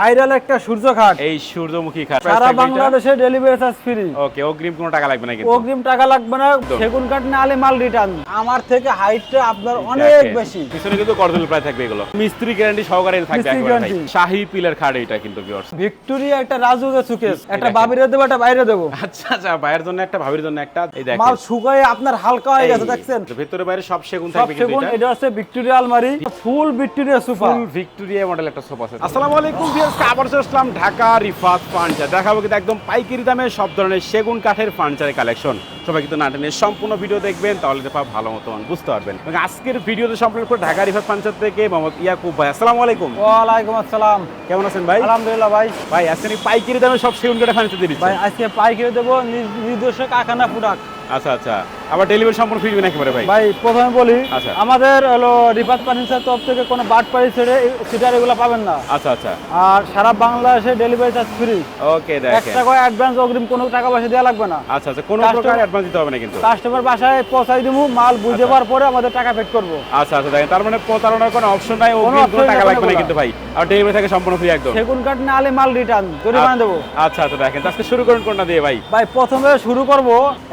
Viral একটা সূর্য খাট এই সূর্যমুখী খাট সারা বাংলাদেশে ডেলিভারি চার্জ ফ্রি ওকে অগ্রিম কোনো টাকা লাগবে না কিন্তু অগ্রিম টাকা লাগবে না সেগুন কাঠ না আলে মাল রিটার্ন আমার থেকে হাইটটা আপনার অনেক বেশি। পিছনে কিন্তু কর্দল প্রায় থাকবে এগুলো। মিস্ত্রি গ্যারান্টি সহকারে থাকবে মিস্ত্রি একেবারে শাহী পিলার খাট এটা কিন্তু ভিউয়ার্স ভিক্টোরিয়া একটা রাজুকে সুকেস একটা বাবিরে দেবো একটা বাইরে দেবো আচ্ছা আচ্ছা ভাইয়ের জন্য একটা ভাবির জন্য একটা। এই দেখেন। মাল শুকায় আপনার হালকা হয়ে গেছে দেখছেন? ভেতরে বাইরে সব সেগুন থাকবে কিন্তু সেগুন এটা। এটা হচ্ছে ভিক্টোরিয়া আলমারি full Victoria sofa. Full Victoria model একটা সোফা সেট আসসালামু আলাইকুম ভিউয়ার্স আবার আসলাম ঢাকা রিফাত ফার্নিচার দেখাবো কিন্তু একদম পাইকারি দামে সব ধরনের সেগুন কাঠের ফার্নিচারের কালেকশন সবাই কিন্তু নাটনের সম্পূর্ণ ভিডিও দেখবেন তাহলে দেখবা ভালো মতন বুঝতে পারবেন। এবং আজকের ভিডিওতে সম্পূর্ণ করে ঢাকা রিফাত ফার্নিচার থেকে মোহাম্মদ ইয়াকুব ভাই। আসসালামু আলাইকুম। ওয়ালাইকুম আসসালাম। কেমন আছেন ভাই? আলহামদুলিল্লাহ ভাই। ভাই আজকে পাইকারি দামে সব সেগুন কাঠের ফার্নিচার দিয়ে ভাই আজকে পাইকারি দেবো নিজ- নিজস্ব কারখানা প্রোডাক্ট আচ্ছা আচ্ছা। আবার ডেলিভারি সম্পূর্ণ ফ্রি একেবারে ভাই? ভাই প্রথমে বলি আচ্ছা। আমাদের হলো রিপাত ফার্নিচার তরফ থেকে কোনো বাট পাড়ি ছেড়ে সিটার এগুলো পাবেন না। আচ্ছা আচ্ছা। আর সারা বাংলাদেশে ডেলিভারি চার্জ ফ্রি ওকে এক দেখেন টাকা অ্যাডভান্স অগ্রিম কোনো টাকা পয়সা দেওয়া লাগবে না। আচ্ছা আচ্ছা কোনো প্রকার অ্যাডভান্স দিতে হবে না কিন্তু। কাস্টমার বাসায় পৌঁছাই মাল বুঝে পাওয়ার পরে আমাদের টাকা পেড করব। আচ্ছা আচ্ছা দেখেন তার মানে প্রতারণার কোনো অপশন নাই অগ্রিম কোনো টাকা লাগবে না কিন্তু ভাই। আর ডেলিভারি থাকে সম্পূর্ণ ফ্রি একদম। সেগুন কাঠ না আলে মাল রিটার্ন জরিমানা দেবো। আচ্ছা আচ্ছা দেখেন আজকে শুরু করুন কোনটা দিয়ে ভাই? ভাই প্রথমে শুরু করব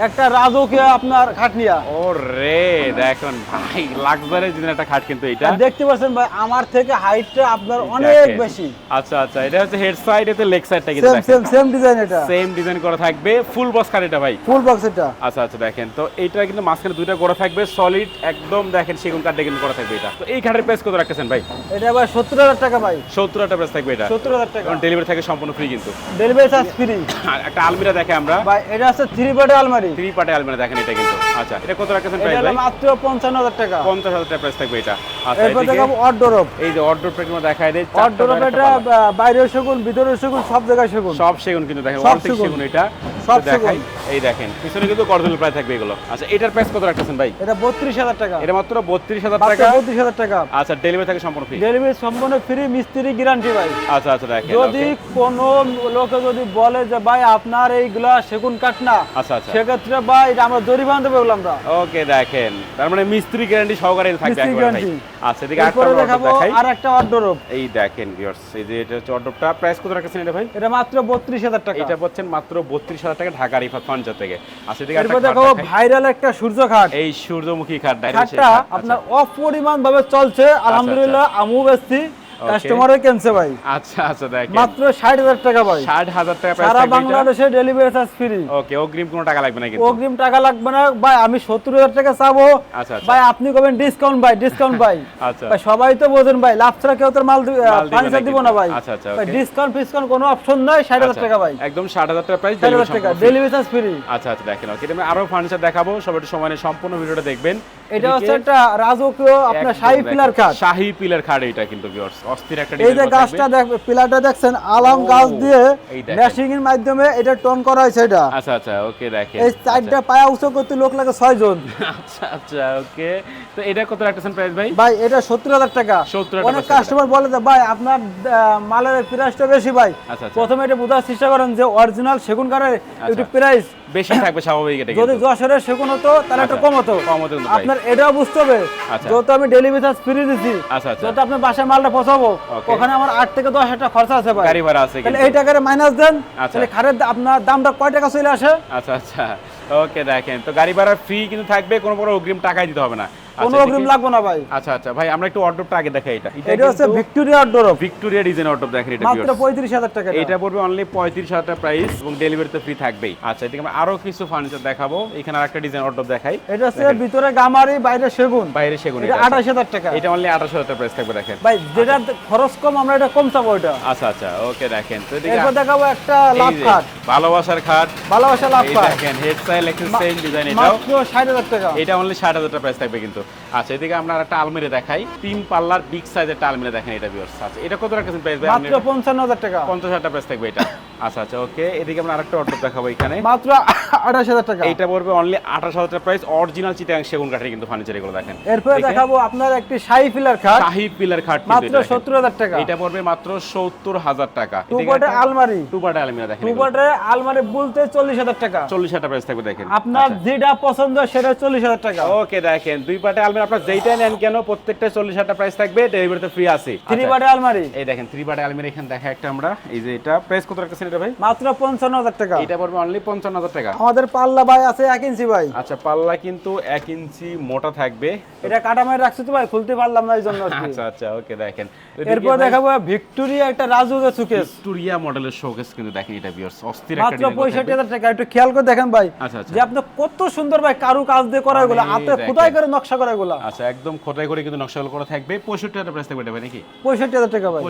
একটা রাজকীয় আপনার খাটনিয়া ও রে দেখুন ভাই লাক্সারি জিনিস একটা খাট কিন্তু এটা। দেখতে পাচ্ছেন ভাই আমার থেকে হাইটটা আপনার অনেক বেশি। আচ্ছা আচ্ছা এটা হচ্ছে হেড সাইড এতে লেগ সাইডটা কিন্তু সেম সেম সেম ডিজাইন এটা। সেম ডিজাইন করা থাকবে ফুল বক্স খাট এটা ভাই। ফুল বক্স এটা। আচ্ছা আচ্ছা দেখেন তো এইটা কিন্তু মাঝখানে দুইটা থাকবে সলিড একদম দেখেন সেগুন কাঠটা কিন্তু করা থাকবে এটা। তো এই খাটের প্রাইস কত রাখতেছেন ভাই? এটা ভাই সত্তর হাজার টাকা ভাই। সত্তর একটা প্রাইস থাকবে এটা। সত্তর হাজার টাকা। কারণ ডেলিভারি থাকে সম্পূর্ণ ফ্রি কিন্তু। ডেলিভারি চার্জ ফ্রি একটা আলমিরা দেখে আমরা। ভাই এটা আছে থ্রি বেড আলমারি। থ্রি পার্টে আলমিরা দেখেন এটা কিন্তু। আচ্ছা এটা কত রাখতেছেন এটা প্রাইস ভাই? মাত্র পঞ্চান্ন হাজার টাকা। পঞ্চাশ হাজার টাকা প্রাইস থাকবে এটা। আচ্ছা এরপর দেখাবো অর্ডরোপ এই যে অর্ডার প্লেট দেখায় দেয় অর্ডরোপ এটা বাইরের সেগুন ভিতরের সেগুন সব জায়গায় সেগুন। সব সেগুন কিন্তু দেখেন সব সেগুন। এটা। সব সেগুন। এই দেখেন পিছনে কিন্তু কর্দল প্রায় থাকবে এগুলো। আচ্ছা এটার প্রাইস কত রাখতেছেন ভাই? এটা বত্রিশ হাজার টাকা। এটা মাত্র বত্রিশ হাজার টাকা? বত্রিশ হাজার টাকা। আচ্ছা ডেলিভারি থাকে সম্পূর্ণ ফ্রি ডেলিভারি সম্পূর্ণ ফ্রি মিস্ত্রি গ্যারান্টি ভাই। আচ্ছা আচ্ছা দেখেন যদি কোনো লোকে যদি বলে যে ভাই আপনার এইগুলা সেগুন কাঠ না আচ্ছা আচ্ছা। সেক্ষেত্রে ভাই এটা আমরা জরিমানা দেবো এগুলো আমরা। ওকে দেখেন। তার মানে মিস্ত্রি গ্যারান্টি সহকারে থাকবে আচ্ছা এদিকে আরেকটা দেখাবো দেখাই। আর একটা অর্ডরোপ এই দেখেন ভিউয়ার্স এই যে এটা হচ্ছে অর্ডারটা প্রাইস কত রাখছেন এটা ভাই? এটা মাত্র বত্রিশ হাজার টাকা। এটা বলছেন মাত্র বত্রিশ হাজার টাকা ঢাকা রিফাত। ফার্নিচার থেকে। আচ্ছা। ভাইরাল একটা সূর্য খাট। এই সূর্যমুখী খাট খাটটা আচ্ছা। আপনার অপরিমাণ ভাবে চলছে আলহামদুলিল্লাহ আমু বেশি। কাস্টমারও কিনছে ভাই। আচ্ছা আচ্ছা দেখেন। মাত্র ষাট হাজার টাকা ভাই। ষাট হাজার টাকা প্রাইস সারা বাংলাদেশে ডেলিভারি চার্জ ফ্রি ওকে অগ্রিম কোনো টাকা লাগবে না কিন্তু। অগ্রিম টাকা লাগবে না। ভাই আমি সত্তর হাজার টাকা চাবো। আচ্ছা আচ্ছা। ভাই আপনি কবেন ডিসকাউন্ট ভাই ডিসকাউন্ট ভাই। আচ্ছা। ভাই সবাই তো বোঝেন ভাই লাভ ছাড়া কেউ তোর মাল ফার্নিচার দিব না ভাই। আচ্ছা, আচ্ছা, ভাই ডিসকাউন্ট ফিসকাউন্ট কোনো অপশন নাই ষাট হাজার আচ্ছা, টাকা ভাই। একদম ষাট হাজার টাকা প্রাইস টাকা ডেলিভারি চার্জ ফ্রি আচ্ছা আচ্ছা দেখেন ওকে আমি আরও ফার্নিচার দেখাবো। সবাই একটু সময় নিয়ে সম্পূর্ণ ভিডিওটা দেখবেন। এটা হচ্ছে একটা রাজকীয় আপনার শাহী পিলার খাট শাহী পিলার খাট এটা কিন্তু viewers, অস্থির একটা এই যে গাছটা দেখ পিলারটা দেখছেন আলাম গাছ দিয়ে এর মাধ্যমে এটা টোন করা হয়েছে এটা। আচ্ছা আচ্ছা ওকে দেখেন। এই চারটা পায়া উঁচু করতে লোক লাগে জন। আচ্ছা আচ্ছা ওকে। তো এটা কত রাখতেছেন প্রাইস ভাই? ভাই এটা সত্তর হাজার টাকা। 70,000 অনেক কাস্টমার বলে যে ভাই আপনার মালের প্রাইসটা বেশি ভাই। আচ্ছা আচ্ছা। প্রথমে এটা বোঝার চেষ্টা করেন যে অরিজিনাল সেগুন কাঠের একটু প্রাইস বেশি থাকবে স্বাভাবিক এটা যদি যশোরের সেগুন হতো তাহলে একটু আচ্ছা, কম হতো। কম হতো আপনার এটাও বুঝতে হবে। আচ্ছা। যেহেতু আমি ডেলিভারি চার্জ ফ্রি দিছি আচ্ছা আচ্ছা। যেহেতু আপনার বাসায় মালটা পৌঁছাবো Okay. ওখানে আমার আট থেকে দশ হাজার টাকা খরচা আছে গাড়ি ভাড়া আছে তাহলে এই টাকার মাইনাস দেন আচ্ছা। তাহলে খারের আপনার দামটা কয় টাকা চলে আসে? আচ্ছা আচ্ছা। ওকে দেখেন। তো গাড়ি ভাড়া ফ্রি কিন্তু থাকবে কোনো বড় অগ্রিম টাকাই দিতে হবে না। কোনো আচ্ছা, অগ্রিম লাগবে না ভাই। আচ্ছা আচ্ছা ভাই আমরা একটু অর্ডারটা আগে দেখাই এটা। এটা হচ্ছে ভিক্টোরিয়া ডোরফ ভিক্টোরিয়া ডিজাইন অর্ডার দেখেন এটা মাত্র viewers। পঁয়ত্রিশ হাজার টাকা এটা। পড়বে অনলি পঁয়ত্রিশ হাজার টাকা প্রাইস এবং ডেলিভারিতে ফ্রি থাকবেই। আচ্ছা এদিকে আমরা আরও কিছু ফার্নিচার দেখাবো। এখানে আরেকটা ডিজাইন অর্ডার দেখাই। এটা হচ্ছে ভিতরে গামারি বাইরে সেগুন। বাইরে সেগুন এটা এটা। আঠাশ হাজার টাকা। এটা অনলি আঠাশ হাজার টাকা প্রাইস থাকবে দেখেন। ভাই যেটা খরচ কম আমরা এটা কম চাবো এটা। আচ্ছা আচ্ছা ওকে দেখেন। তো এদিকে এরপর দেখাবো একটা লাভ খাট ভালোবাসার খাট ভালোবাসা লাভ খাট দেখেন হেড স্টাইল ডিজাইন এটাও। মাত্র ষাট হাজার টাকা। এটা অনলি ষাট হাজার টাকা প্রাইস থাকবে কিন্তু। আচ্ছা এদিকে আমরা একটা আলমিরা দেখাই। তিন পাল্লার বিগ সাইজের একটা আলমিরা দেখেন এটা ভিউয়ার্স আচ্ছা এটা কত টাকা প্রাইস ভাই? মাত্র পঞ্চান্ন হাজার টাকা। পঞ্চাশ হাজার টাকা প্রাইস থাকবে এটা। আচ্ছা আচ্ছা ওকে। এদিকে আমরা আরেকটা অর্ডার দেখাবো এখানে। মাত্র আঠাশ হাজার টাকা। এইটা পড়বে অনলি আঠাশ হাজার টাকা প্রাইস অরিজিনাল চিটাং সেগুন কাঠের কিন্তু ফার্নিচার এগুলো দেখেন। এরপরে দেখাবো আপনার একটি শাহি পিলার খাট শাহি পিলার খাট মাত্র সত্তর হাজার টাকা। এটা পড়বে মাত্র সত্তর হাজার টাকা। আলমারি। আলমিরা দেখেন আলমারি বলতে চল্লিশ হাজার টাকা। চল্লিশ হাজার প্রাইস থাকবে দেখেন। আপনার যেটা পছন্দ সেটা চল্লিশ হাজার টাকা। ওকে দেখেন। দুই পার্টে আলমিরা। আপনার যেইটা নেন কেন প্রত্যেকটা চল্লিশ হাজার প্রাইস থাকবে। ডেলিভারিতে ফ্রি আছে। থ্রি আচ্ছা, বারে আলমারি। এই দেখেন থ্রি পার্টে আলমিরা এখানে দেখা একটা আমরা। এই যে এটা। প্রাইস কত রাখতেছেন এটা ভাই? মাত্র পঞ্চান্ন হাজার টাকা। এটা পড়বে অনলি পঞ্চান্ন হাজার টাকা। আমাদের পাল্লা ভাই আছে এক ইঞ্চি ভাই। আচ্ছা পাল্লা কিন্তু এক ইঞ্চি মোটা থাকবে। এটা কাটামায় রাখছি তো ভাই খুলতে পারলাম না এই জন্য আর কি। আচ্ছা আচ্ছা ওকে দেখেন। এরপর দেখাবো ভিক্টোরিয়া একটা রাজুকের সুকেস ভিক্টোরিয়া মডেলের শোকেস কিন্তু দেখেন এটা ভিউয়ার্স অস্থির একটা মাত্র design করা পঁয়ষট্টি থাকবে। হাজার টাকা একটু খেয়াল করে দেখেন ভাই যে কত সুন্দর ভাই কারু কাজ দিয়ে করা এগুলো হাতে খোদাই করে নকশা করা এগুলো। আচ্ছা একদম খোদাই করে কিন্তু নকশাগুলো করা থাকবে। পঁয়ষট্টি হাজার প্রাইস থাকবে এটা নাকি? পঁয়ষট্টি হাজার টাকা ভাই।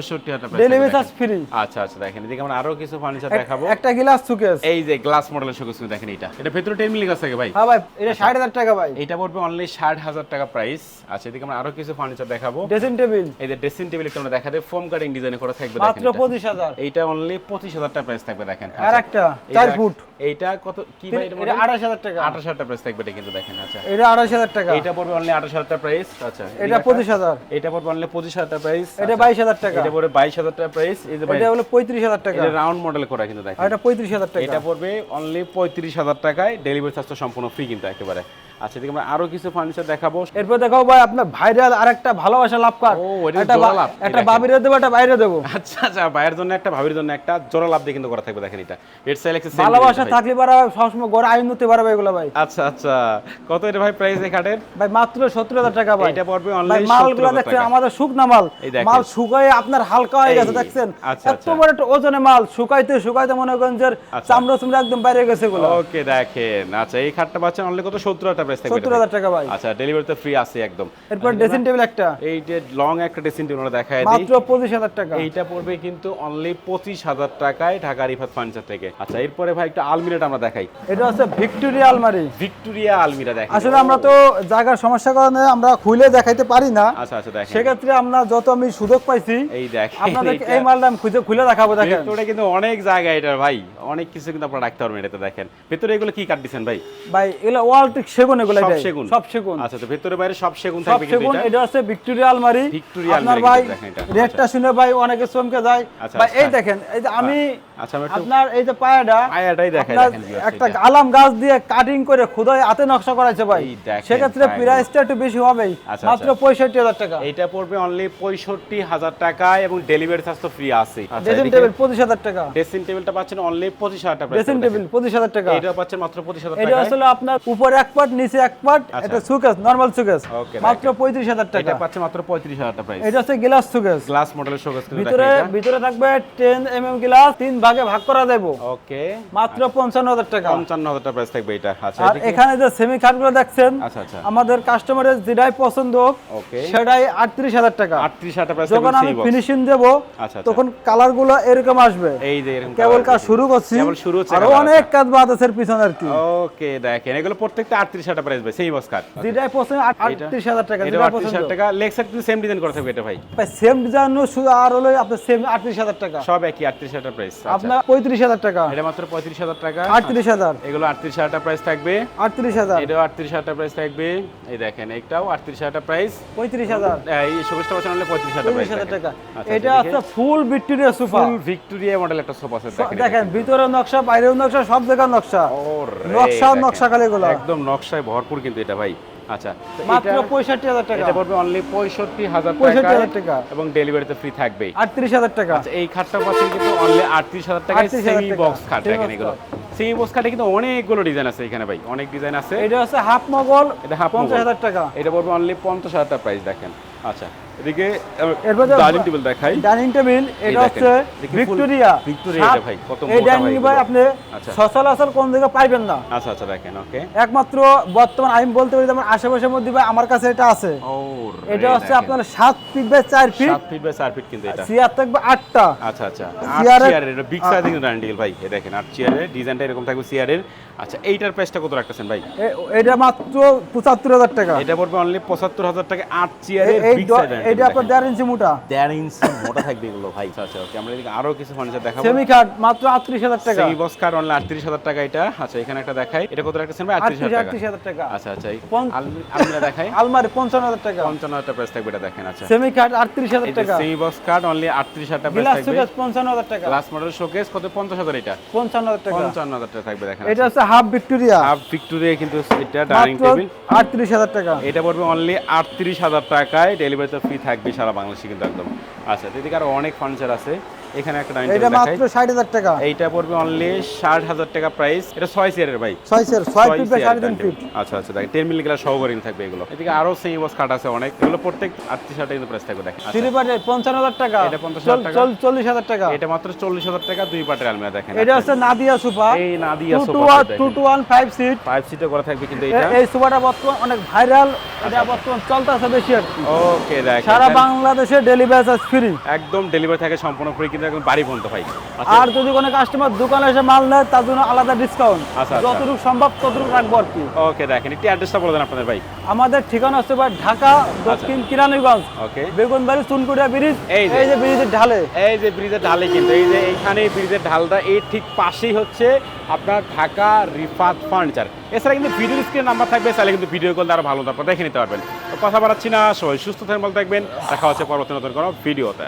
Delivery charge. ফ্রি আচ্ছা আচ্ছা দেখেন এদিকে আমরা আরও কিছু ফার্নিচার দেখাবো। একটা গ্লাস শোকেস এই যে গ্লাস মডেলের শোকেস দেখেন এটা এটা ভেতরে টেবিল গ্লাস থাকে ভাই। হ্যাঁ ভাই এটা ষাট হাজার টাকা ভাই। এটা পড়বে অনলি ষাট হাজার টাকা প্রাইস আচ্ছা এদিকে আমরা আরও কিছু ফার্নিচার দেখাবো। ড্রেসিং টেবিল এই যে ড্রেসিং টেবিল একটা আমরা দেখাতে ফোম কাটিং ডিজাইনে করা থাকবে দেখেন মাত্র এটা। পঁচিশ হাজার। এইটা অনলি পঁচিশ হাজার টাকা প্রাইস থাকবে দেখেন। আর আচ্ছা, একটা এইটা- ফুট। এইটা কত কি ভাই এটা টাকা। প্রাইস থাকবে এটা কিন্তু দেখেন আচ্ছা। এটা আঠাশ হাজার টাকা। এটা পড়বে অনলি আঠাশ হাজার টাকা প্রাইস আচ্ছা। এটা এদিকে পঁচিশ হাজার। একটা- এটা পড়বে অনলি পঁচিশ হাজার টাকা প্রাইস এটা বাইশ হাজার টাকা। এটা পড়বে বাইশ হাজার টাকা প্রাইস এই যে ভাই এটা হলো পঁয়ত্রিশ হাজার টাকা। এটা রাউন্ড মডেল করা কিন্তু দেখেন। এটা পঁয়ত্রিশ হাজার টাকা। এটা পড়বে অনলি পঁয়ত্রিশ হাজার টাকায় ডেলিভারি চার্জ তো সম্পূর্ণ ফ্রি কিন্তু একেবারে। আচ্ছা এদিকে আমরা আরও কিছু ফার্নিচার দেখাবো। এরপর দেখো ভাই আপনার ভাইরাল আর একটা ভালোবাসা লাভ কার? ও, এটা একটা জোড়া লাভ, একটা এটা বাবিরে দেবো একটা বাইরে দেবো। আচ্ছা আচ্ছা ভাইয়ের জন্য একটা ভাবির জন্য একটা জোড়া লাভ দিয়ে কিন্তু করা থাকবে দেখেন এটা। এর সাইল এক্সেস ভালোবাসা থাকলে পারা সবসময় গড়ে আইন নিতে পারবে এগুলো ভাই। আচ্ছা আচ্ছা কত এটা ভাই প্রাইস এই খাটের? ভাই মাত্র সত্তর হাজার টাকা ভাই। এটা পড়বে ভাই অনলি মালগুলো দেখছেন আমাদের শুকনা মাল। মাল শুকায় আপনার হালকা হয়ে গেছে দেখছেন? আচ্ছা, এত আচ্ছা। বড় একটা ওজনে মাল শুকাইতে শুকাইতে মনে করেন যে আচ্ছা। চামড়া চামড়া একদম বাইরে গেছে এগুলো। ওকে দেখেন। আচ্ছা এই খাটটা পাচ্ছেন অনলি কত? সত্তর হাজার প্রাইস থাকবে সত্তর হাজার টাকা ভাই। আচ্ছা ডেলিভারিতে ফ্রি আছে একদম। এরপর ড্রেসিং টেবিল একটা। এই যে লং একটা ড্রেসিং টেবিল আমরা দেখায় দিই। মাত্র পঁচিশ হাজার টাকা। এইটা পড়বে কিন্তু অনলি পঁচিশ হাজার টাকায় ঢাকা রিফাত ফার্নিচার থেকে। আচ্ছা এরপরে ভাই একটা আলমিরাটা আমরা দেখাই। এটা হচ্ছে ভিক্টোরিয়া আলমারি। ভিক্টোরিয়া আলমিরা দেখেন আসলে আমরা তো জায়গার সমস্যার কারণে আমরা খুলে দেখাইতে পারি না। আচ্ছা আচ্ছা দেখেন। সেক্ষেত্রে আমরা যত আমি সুযোগ পাইছি এই দেখেন আপনাদেরকে এই মালটা আমি খুঁজে খুলে দেখাবো দেখেন। ভেতরে কিন্তু অনেক জায়গা এটার ভাই। অনেক কিছু কিন্তু আপনারা রাখতে পারবেন এটাতে দেখেন। ভেতরে এগুলো কি কাট ভাই? ভাই এগুলো ওয়াল সেগুন এগুলো সব সেগুন। সব সেগুন। আচ্ছা আচ্ছা ভেতরে বাইরে সব সেগুন থাকবে কিন্তু সেগুন এটা? এটা হচ্ছে ভিক্টোরিয়া আলমারি। ভিক্টোরিয়া আপনার ভাই এটা। রেটটা শুনে ভাই অনেকে চমকে যায়। আচ্ছা, ভাই এই আচ্ছা। দেখেন এই যে আমি আচ্ছা আপনার এই যে পায়াটা পায়াটাই দেখেন একটা আলাম গাছ দিয়ে কাটিং করে খুদাই হাতে নকশা করাইছে ভাই। সেক্ষেত্রে প্রাইসটা একটু বেশি হবেই আচ্ছা, মাত্র আচ্ছা। পঁয়ষট্টি হাজার টাকা। এইটা পড়বে অনলি পঁয়ষট্টি হাজার টাকায় এবং ডেলিভারি চার্জ তো ফ্রি আছে। ড্রেসিং টেবিল পঁচিশ হাজার টাকা। ড্রেসিং টেবিলটা পাচ্ছেন অনলি পঁচিশ হাজার টাকা ড্রেসিং টেবিল পঁচিশ হাজার টাকা। এটা পাচ্ছেন মাত্র পঁচিশ হাজার এটা আসলে আপনার উপরে এক পার্ট নিচে এক পার্ট আচ্ছা। এটা সুকেস নরমাল সুকেস। মাত্র 35000 টাকা। এটা পাচ্ছে মাত্র 35000 টাকা প্রাইস এটা হচ্ছে গ্লাস সুকেস। গ্লাস মডেলের সুকেস ভিতরে ভিতরে থাকবে 10 এমএম গ্লাস তিন ভাগে ভাগ করা যাবে ওকে মাত্র আচ্ছা। 55000 টাকা। 55000 টাকা প্রাইস থাকবে এটা। আচ্ছা আর এখানে যে সেমি খাটগুলো দেখছেন আচ্ছা আচ্ছা। আমাদের কাস্টমারের যেটাই পছন্দ ওকে সেটাই 38000 টাকা। 38000 টাকা যখন আমি ফিনিশিং দেব আচ্ছা, তখন কালারগুলো এরকম আসবে। এই যে এরকম কেবল কাজ শুরু করছি। কেবল শুরু হচ্ছে আর অনেক কাজ বাদ আছে পিছনে আর কি। ওকে দেখেন। এগুলো প্রত্যেকটা 38000 টাকা প্রাইস ভাই? সেই বক্স কাট পছন্দ 38000 টাকা যেটা পছন্দ 38000 টাকা। লেক্সার কিন্তু সেম ডিজাইন করা থাকবে এটা ভাই। ভাই সেম ডিজাইন শুধু আর হলো আপনার সেম 38000 টাকা। সব একই 38000 টাকা প্রাইস আচ্ছা। আপনার 35000 টাকা। এটা মাত্র 35000 টাকা। 38000 এগুলো 38000 টাকা প্রাইস থাকবে। 38000 এটাও 38000 টাকা প্রাইস থাকবে। এই দেখেন একটাও 38000 টাকা প্রাইস 35000 এই সুবস্টা বাচ্চা হলে 35000 টাকা আচ্ছা, এটা আপনার full Victoria sofa full Victoria model একটা সোফা সেট দেখেন ভিতরে নকশা বাইরের নকশা সব জায়গায় নকশা। নকশা নকশা খালি গুলো একদম নকশায় ভরপুর কিন্তু এটা ভাই। আচ্ছা মাত্র এটা- পঁয়ষট্টি হাজার টাকা। এটা পড়বে অনলি 65000 টাকা। 65000 টাকা। এবং ডেলিভারিতে ফ্রি থাকবে। আটত্রিশ হাজার টাকা। আচ্ছা এই খাটটা পাচ্ছেন কিন্তু অনলি আটত্রিশ হাজার টাকায় 38,000 সেমি টাকা। বক্স খাট Semi দেখেন box এগুলো। সেমি বক্স খাটে কিন্তু অনেকগুলো ডিজাইন আছে এখানে ভাই। অনেক ডিজাইন আছে। এটা হচ্ছে হাফ মগল এটা half পঞ্চাশ mogul। হাজার টাকা। এটা পড়বে অনলি পঞ্চাশ হাজার টাকা প্রাইস দেখেন। আচ্ছা এদিকে ডাইনিং টেবিল দেখাই। ডাইনিং টেবিল এটা হচ্ছে ভিক্টোরিয়া। ভিক্টোরিয়া এটা ভাই, কত এই ডাইনিং ভাই আপনি আচ্ছা। কোন জায়গায় পাইবেন না। আচ্ছা আচ্ছা দেখেন ওকে একমাত্র বর্তমান আমি বলতে পারি আমার আশেপাশের মধ্যে ভাই আমার কাছে এটা আছে। এটা হচ্ছে আপনার সাত ফিট বাই চার ফিট সাত ফিট বাই চার ফিট কিন্তু এটা। চেয়ার থাকবে আটটা। আচ্ছা আচ্ছা। চেয়ারের- এটা বিগ সাইজ ডাইনিং টেবিল ভাই এই দেখেন চেয়ারের ডিজাইনটা এরকম থাকবে চেয়ারের। আচ্ছা এইটার প্রাইসটা কত রাখতেছেন ভাই? এটা মাত্র পঁচাত্তর হাজার টাকা। এটা পড়বে অনলি পঁচাত্তর হাজার টাকা আট চেয়ারের বিগ সাইজ এটা আপনার দেড় ইঞ্চি মোটা। দেড় ইঞ্চি মোটা থাকবে এগুলো ভাই আচ্ছা আচ্ছা ওকে আমরা এদিকে আরও কিছু ফার্নিচার দেখাবো। সেমি খাট মাত্র আটত্রিশ হাজার টাকা। সেমি বক্স কার অনলি আটত্রিশ হাজার টাকা এটা। আচ্ছা এখানে একটা দেখাই। এটা কত রাখতেছেন ভাই? আটত্রিশ আটত্রিশ হাজার টাকা। আটত্রিশ হাজার টাকা। আচ্ছা আচ্ছা আলমিরা দেখাই। আলমারি পঞ্চান্ন হাজার টাকা। পঞ্চান্ন হাজার প্রাইস থাকবে এটা দেখেন আচ্ছা। সেমি খাট আটত্রিশ হাজার এই যে টাকা। সেমি বক্স কার্ড অনলি আটত্রিশ হাজার প্রাইস থাকবে। পঞ্চান্ন হাজার টাকা। গ্লাস মডেল শোকেস কত? পঞ্চাশ হাজার এটা। পঞ্চান্ন হাজার টাকা। পঞ্চান্ন হাজার টাকা থাকবে দেখেন এটা হচ্ছে হাফ ভিক্টোরিয়া হাফ ভিক্টোরিয়া কিন্তু এটা ডাইনিং টেবিল আটত্রিশ হাজার টাকা। এটা পড়বে অনলি আটত্রিশ হাজার টাকায়। ডেলিভারি তো ফ্রি থাকবে সারা বাংলাদেশে কিন্তু একদম। আচ্ছা এদিকে আরও অনেক ফার্নিচার আছে। এখানে একটা ডাইনিং এটা মাত্র ষাট হাজার টাকা। এইটা পড়বে অনলি ষাট হাজার টাকা প্রাইস এটা ছয় চেয়ারের ভাই। ছয় সের ছয় ফিট বাই চেয়ার সাড়ে তিন dining ফিট আচ্ছা আচ্ছা দেখ টেন মিলি গ্লাস সহকারী থাকবে এগুলো। এদিকে আরও সেমি বক্স কাট আছে অনেক। এগুলো প্রত্যেক আটত্রিশ হাজার টাকা প্রাইস থাকবে দেখেন। আচ্ছা, স্লিপারে পঞ্চান্ন হাজার টাকা। এটা 50,000 টাকা। চল- চল্লিশ হাজার টাকা। এটা মাত্র চল্লিশ হাজার টাকা দুই পাটের আলমিরা দেখেন। এটা হচ্ছে নাদিয়া সোফা। এই Nadia sofa one two two one five seat five সিটে করা থাকবে কিন্তু এটা। এই সোফাটা বর্তমান অনেক ভাইরাল এটা বর্তমান চলতেছে বেশি আর ওকে দেখ সারা বাংলাদেশে ডেলিভারি চার্জ ফ্রি একদম ডেলিভারি থাকে সম্পূর্ণ ফ্রি কিন্তু একদম বাড়ি পর্যন্ত ভাই আচ্ছা, আর যদি কোনো কাস্টমার দোকানে এসে মাল নেয় তার জন্য আলাদা ডিসকাউন্ট আচ্ছা, আচ্ছা। যতটুকু সম্ভব ততটুকু রাখব আর কি। ওকে দেখেন একটু অ্যাড্রেসটা বলে দেন আপনাদের ভাই। আমাদের ঠিকানা হচ্ছে ভাই ঢাকা দক্ষিণ কিরানীগঞ্জ। ওকে বেগুনবাড়ি চুনকুড়িয়া ব্রিজ। এই এই যে ব্রিজের ঢালে। এই যে ব্রিজের ঢালে কিন্তু এই যে এইখানে ব্রিজের ঢালটা এই ঠিক পাশেই হচ্ছে আপনার ঢাকা রিফাত ফার্নিচার। এছাড়া কিন্তু ভিডিও স্ক্রিনে নাম্বার থাকবে তাহলে কিন্তু ভিডিও কল আরও ভালো দেখে নিতে পারবেন। তো কথা বাড়াচ্ছি না, সবাই সুস্থ থাকবেন, ভালো থাকবেন। দেখা হচ্ছে পরবর্তী নতুন কোনো ভিডিওতে